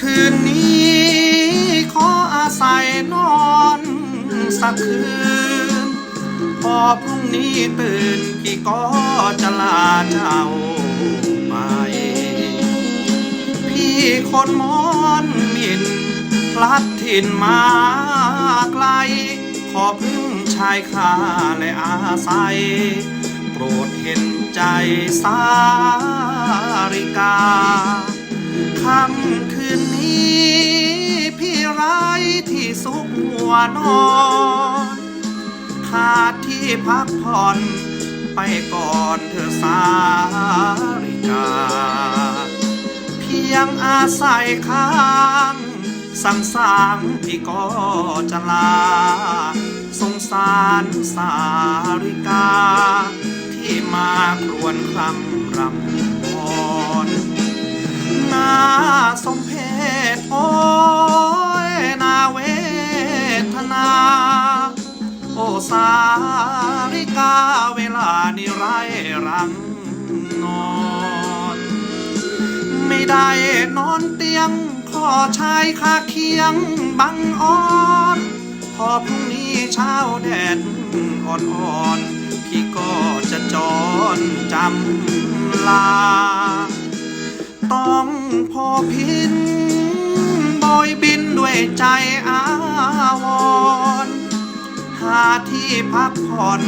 คืนนี้ ขออาศัยนอนสักคืน พอพรุ่งนี้ตื่นพี่ก็จะลาเจ้าไป พี่คนมอนมินพลัดถิ่นมาไกล ขอพึ่งชายคาและอาศัย โปรดเห็นใจสาริกา วนอนขาดที่พักผ่อน ไปก่อนเธอสาริกา เพียงอาศัยค้างสั่งสางพี่ก็จะลา สงสารสาริกา ที่มาครวนคำรำวอนนาสม นา โอสาริกาเวลานี้ไรรังนอน ไม่ได้นอนเตียง ขอชายคาเคียงบังอ่อนพอพรุ่งนี้เช้าแดดอ่อนๆพี่ก็จะจรจำลา ต้องพอพินบอยบินด้วยใจอาว ที่พักผ่อน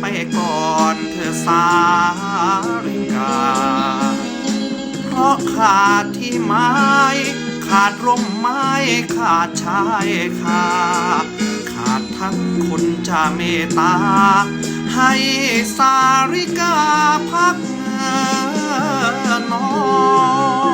ไปก่อนเธอสาริกา เพราะขาดที่ไม้ ขาดร่มไม้ขาดชายคาขาดทั้งคนจะเมตตา ให้สาริกาพักนอน